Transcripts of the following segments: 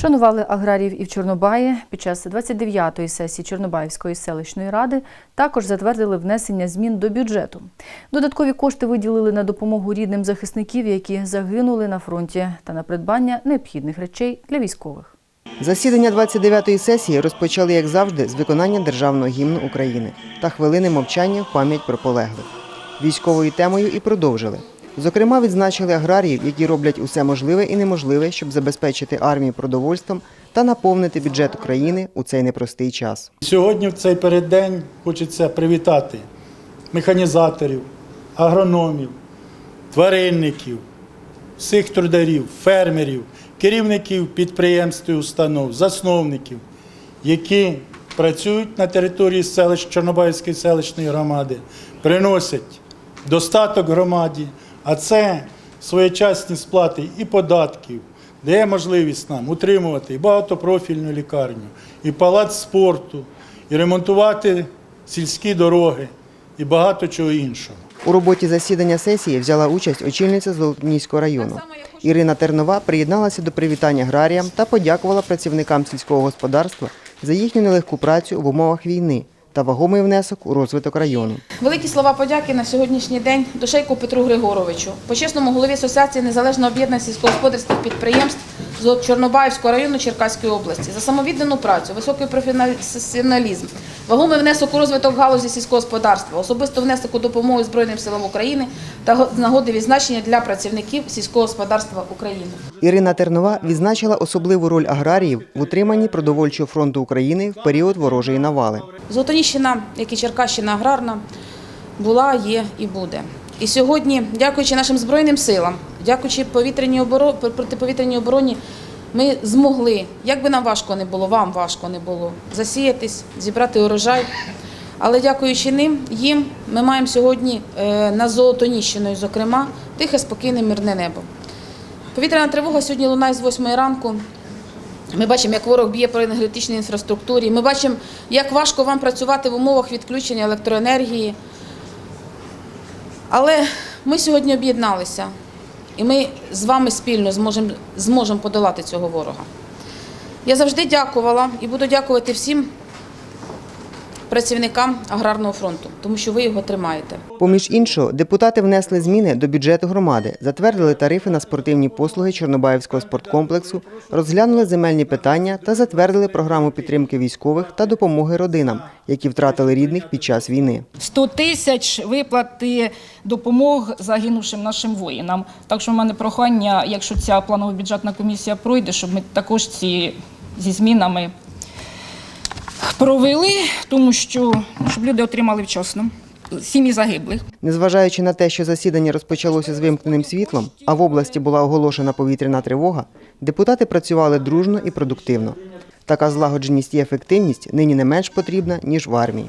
Шанували аграріїв і в Чорнобаї. Під час 29-ї сесії Чорнобаївської селищної ради також затвердили внесення змін до бюджету. Додаткові кошти виділили на допомогу рідним захисників, які загинули на фронті, та на придбання необхідних речей для військових. Засідання 29-ї сесії розпочали, як завжди, з виконання державного гімну України та хвилини мовчання в пам'ять про полеглих. Військовою темою і продовжили. Зокрема, відзначили аграріїв, які роблять усе можливе і неможливе, щоб забезпечити армію продовольством та наповнити бюджет України у цей непростий час. Сьогодні в цей переддень хочеться привітати механізаторів, агрономів, тваринників, всіх трударів, фермерів, керівників підприємств і установ, засновників, які працюють на території селищ Чорнобайської селищної громади, приносять достаток громаді, а це своєчасні сплати і податків, дає можливість нам утримувати і багатопрофільну лікарню, і палац спорту, і ремонтувати сільські дороги, і багато чого іншого. У роботі засідання сесії взяла участь очільниця Золотоніського району. Ірина Тернова приєдналася до привітання аграріям та подякувала працівникам сільського господарства за їхню нелегку працю в умовах війни та вагомий внесок у розвиток району. Великі слова подяки на сьогоднішній день Душейку Петру Григоровичу, почесному голові Асоціації незалежно об'єднаних сільськогосподарських підприємств з Чорнобаївського району Черкаської області за самовіддану працю, високий професіоналізм, вагомий внесок у розвиток галузі сільського господарства, особисто внесок у допомогу Збройним силам України та го- нагоди відзначення для працівників сільського господарства України. Ірина Тернова відзначила особливу роль аграріїв в утриманні продовольчого фронту України в період ворожої навали. Золотоніщина, як і Черкащина аграрна, була, є і буде. І сьогодні, дякуючи нашим Збройним силам, дякуючи повітряній оборо... протиповітряній обороні, ми змогли, як би нам важко не було, вам важко не було, засіятись, зібрати урожай. Але дякуючи ним, їм, ми маємо сьогодні е, над Золотоніщиною, зокрема, тихе, спокійне, мирне небо. Повітряна тривога сьогодні лунає з 8 ранку. Ми бачимо, як ворог б'є по енергетичній інфраструктурі. Ми бачимо, як важко вам працювати в умовах відключення електроенергії. Але ми сьогодні об'єдналися, і ми з вами спільно зможемо, зможем подолати цього ворога. Я завжди дякувала і буду дякувати всім працівникам аграрного фронту, тому що ви його тримаєте. Поміж іншого, депутати внесли зміни до бюджету громади, затвердили тарифи на спортивні послуги Чорнобаївського спорткомплексу, розглянули земельні питання та затвердили програму підтримки військових та допомоги родинам, які втратили рідних під час війни. 100 тисяч виплати допомог загинувшим нашим воїнам. Так що в мене прохання, якщо ця планова бюджетна комісія пройде, щоб ми також ці зі змінами провели, тому що щоб люди отримали вчасно. Сім'ї загиблих. Незважаючи на те, що засідання розпочалося з вимкненим світлом, а в області була оголошена повітряна тривога, депутати працювали дружно і продуктивно. Така злагодженість і ефективність нині не менш потрібна, ніж в армії.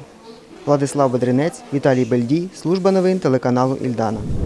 Владислав Бедренець, Віталій Бельдій, служба новин телеканалу Ільдана.